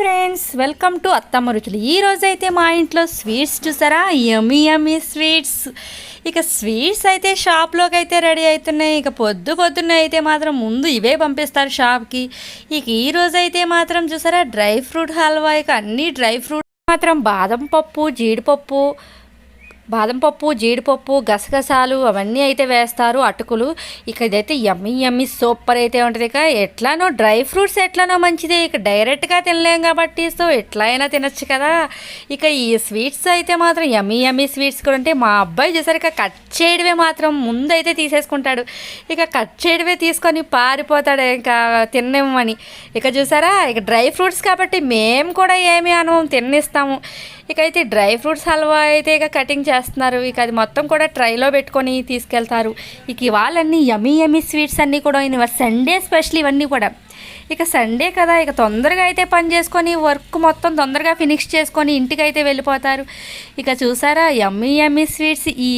Friends welcome to అత్తమ్మ రుచులు. ఈ అయితే మా ఇంట్లో స్వీట్స్ చూసారా? యమీ యమీ స్వీట్స్ ఇక స్వీట్స్ అయితే షాప్లోకి అయితే రెడీ అవుతున్నాయి ఇక పొద్దు పొద్దున్న అయితే మాత్రం ముందు ఇవే పంపిస్తారు షాప్కి ఇక ఈ అయితే మాత్రం చూసారా? డ్రై ఫ్రూట్ హల్వా. ఇక అన్ని డ్రై ఫ్రూట్ మాత్రం బాదం పప్పు జీడిపప్పు బాదం పప్పు జీడిపప్పు గసగసాలు అవన్నీ అయితే వేస్తారు. అటుకులు ఇక ఇదైతే యమ్మీ యమ్మీ సూపర్ అయితే ఉంటుంది ఇక. ఎట్లానో డ్రై ఫ్రూట్స్ ఎట్లానో మంచిది. ఇక డైరెక్ట్గా తినలేం కాబట్టి సో ఎట్లా అయినా తినచ్చు కదా. ఇక ఈ స్వీట్స్ అయితే మాత్రం యమ్మీ యమ్మీ స్వీట్స్ కూడా ఉంటే మా అబ్బాయి చూసారు కట్ చేయడమే మాత్రం ముందు అయితే తీసేసుకుంటాడు. ఇక కట్ చేయడమే తీసుకొని పారిపోతాడు ఇంకా తిన్నేమని ఇక చూసారా? ఇక డ్రై ఫ్రూట్స్ కాబట్టి మేము కూడా ఏమీ అను తిన్నిస్తాము. ఇక అయితే డ్రై ఫ్రూట్స్ హల్వా అయితే ఇక కటింగ్ చేస్తున్నారు. ఇక అది మొత్తం కూడా ట్రైలో పెట్టుకొని తీసుకెళ్తారు. ఇక ఇవాళన్నీ యమీ యమీ స్వీట్స్ అన్నీ కూడా సండే స్పెషల్ ఇవన్నీ కూడా. ఇక సండే కదా ఇక తొందరగా అయితే పని చేసుకొని వర్క్ మొత్తం తొందరగా ఫినిష్ చేసుకొని ఇంటికి అయితే వెళ్ళిపోతారు. ఇక చూసారా యమ్మీ యమ్మీ స్వీట్స్ ఈ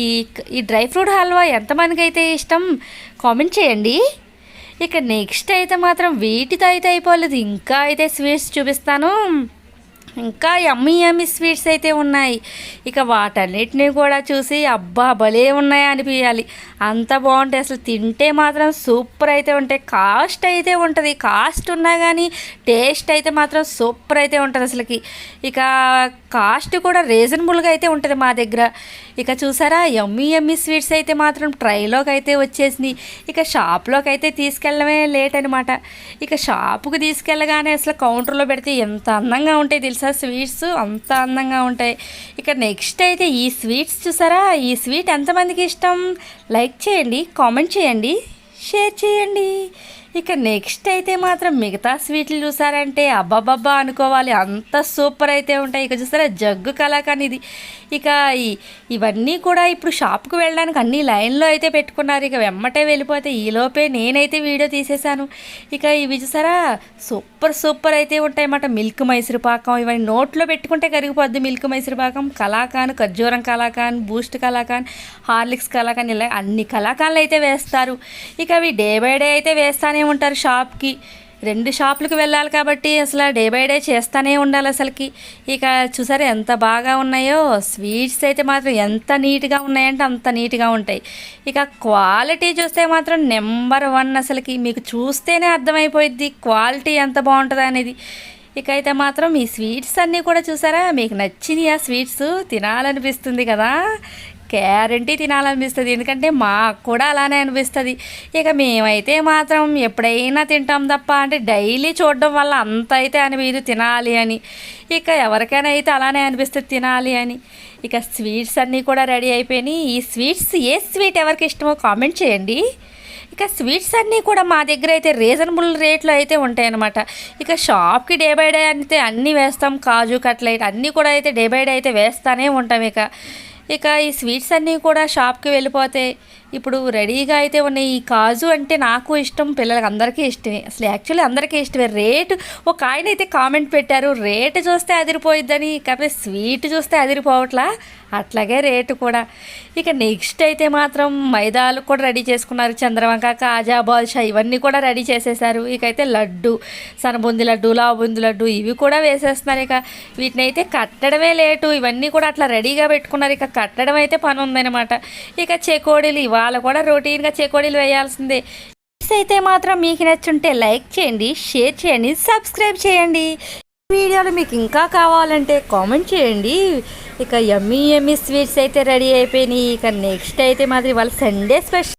ఈ డ్రై ఫ్రూట్ హల్వా ఎంతమందికి అయితే ఇష్టం కామెంట్ చేయండి. ఇక నెక్స్ట్ అయితే మాత్రం వీటితో అయితే అయిపోలేదు. ఇంకా అయితే స్వీట్స్ చూపిస్తాను. ఇంకా యమ్మీ యమ్మీ స్వీట్స్ అయితే ఉన్నాయి. ఇక వాటన్నిటిని కూడా చూసి అబ్బా భలే ఉన్నాయి అనిపించాలి అంత బాగుంటాయి. అసలు తింటే మాత్రం సూపర్ అయితే ఉంటాయి. కాస్ట్ అయితే ఉంటుంది. కాస్ట్ ఉన్నా కానీ టేస్ట్ అయితే మాత్రం సూపర్ అయితే ఉంటుంది అసలుకి. ఇక కాస్ట్ కూడా రీజనబుల్గా అయితే ఉంటుంది మా దగ్గర. ఇక చూసారా యమ్మీ యమ్మీ స్వీట్స్ అయితే మాత్రం ట్రైలోకి అయితే వచ్చేసింది ఇక షాప్లోకి అయితే తీసుకెళ్ళడమే లేట్ అనమాట ఇక షాపుకి తీసుకెళ్ళగానే అసలు కౌంటర్లో పెడితే ఎంత అందంగా ఉంటాయి తెలుసా స్వీట్స్? అంత అందంగా ఉంటాయి. ఇక నెక్స్ట్ అయితే ఈ స్వీట్స్ చూసారా ఈ స్వీట్ ఎంతమందికి ఇష్టం? లైక్ చేయండి కామెంట్ చేయండి షేర్ చేయండి. ఇక నెక్స్ట్ అయితే మాత్రం మిగతా స్వీట్లు చూసారంటే అబ్బాబ్బా అనుకోవాలి. అంత సూపర్ అయితే ఉంటాయి. ఇక చూసారా జగ్గు కలాకాని ఇది. ఇక ఇవన్నీ కూడా ఇప్పుడు షాప్కి వెళ్ళడానికి అన్ని లైన్లో అయితే పెట్టుకున్నారు. ఇక వెమ్మటే వెళ్ళిపోతే ఈలోపే నేనైతే వీడియో తీసేశాను. ఇక ఇవి చూసారా సూపర్ సూపర్ అయితే ఉంటాయి అన్నమాట మిల్క్ మైసూరు పాకం ఇవన్నీ నోట్లో పెట్టుకుంటే కరిగిపోద్ది మిల్క్ మైసూరు పాకం. కలాకాన్ ఖర్జూరం కలాకాన్ బూస్ట్ కలాకాన్ హార్లిక్స్ కలాకాన్ ఇలా అన్ని కలాకాన్లు అయితే వేస్తారు. ఇక అవి డే బై డే అయితే వేస్తానే ఉంటారు షాప్కి. రెండు షాపులకు వెళ్ళాలి కాబట్టి అసలు డే బై డే చేస్తూనే ఉండాలి అసలుకి. ఇక చూసారా ఎంత బాగా ఉన్నాయో? స్వీట్స్ అయితే మాత్రం ఎంత నీట్గా ఉన్నాయంటే అంత నీట్గా ఉంటాయి. ఇక క్వాలిటీ చూస్తే మాత్రం నెంబర్ వన్ అసలుకి. మీకు చూస్తేనే అర్థమైపోయిద్ది క్వాలిటీ ఎంత బాగుంటుంది అనేది. ఇక అయితే మాత్రం ఈ స్వీట్స్ అన్నీ కూడా చూసారా? మీకు నచ్చినాయి ఆ స్వీట్స్? తినాలనిపిస్తుంది కదా? గ్యారంటీ తినాలనిపిస్తుంది. ఎందుకంటే మాకు కూడా అలానే అనిపిస్తుంది. ఇక మేమైతే మాత్రం ఎప్పుడైనా తింటాం తప్ప అంటే డైలీ చూడడం వల్ల అంత అయితే అనిపించదు తినాలి అని. ఇక ఎవరికైనా అయితే అలానే అనిపిస్తుంది తినాలి అని. ఇక స్వీట్స్ అన్నీ కూడా రెడీ అయిపోయినాయి. ఈ స్వీట్స్ ఏ స్వీట్ ఎవరికి ఇష్టమో కామెంట్ చేయండి. ఇక స్వీట్స్ అన్నీ కూడా మా దగ్గర అయితే రీజనబుల్ రేట్లో అయితే ఉంటాయన్నమాట. ఇక షాప్కి డే బై డే అయితే అన్నీ వేస్తాం. కాజు కట్లైట్ అన్నీ కూడా అయితే డే బై డే అయితే వేస్తూనే ఉంటాం ఇక. ఇక ఈ స్వీట్స్ అన్నీ కూడా షాప్కి వెళ్ళిపోతే ఇప్పుడు రెడీగా అయితే ఉన్నాయి ఈ కాజు అంటే నాకు ఇష్టం పిల్లలకి అందరికీ ఇష్టమే. అసలు యాక్చువల్లీ అందరికీ ఇష్టమే. రేటు ఒక ఆయన అయితే కామెంట్ పెట్టారు రేటు చూస్తే అదిరిపోయిద్దని. కాకపోతే స్వీట్ చూస్తే అదిరిపోవట్లా. అట్లాగే రేటు కూడా. ఇక నెక్స్ట్ అయితే మాత్రం మైదాలు కూడా రెడీ చేసుకున్నారు. చంద్రవంక కాజా బాదుషా ఇవన్నీ కూడా రెడీ చేసేసారు. ఇక అయితే లడ్డు సనబుంది లడ్డు లావుబుంది లడ్డు ఇవి కూడా వేసేస్తున్నారు ఇక. వీటిని అయితే కట్టడమే లేటు. ఇవన్నీ కూడా అట్లా రెడీగా పెట్టుకున్నారు. ఇక కట్టడం అయితే పని ఉందన్నమాట. ఇక చెకోడీలు వాళ్ళు కూడా రొటీన్గా చెకోడీలు వేయాల్సిందే. అయితే మాత్రం మీకు నచ్చుంటే లైక్ చేయండి షేర్ చేయండి సబ్స్క్రైబ్ చేయండి. వీడియోలు మీకు ఇంకా కావాలంటే కామెంట్ చేయండి. ఇక ఎమ్మీ ఎమ్మీ స్వీట్స్ అయితే రెడీ అయిపోయినాయి. ఇక నెక్స్ట్ అయితే మాత్రం ఇవాళ సండే స్పెషల్.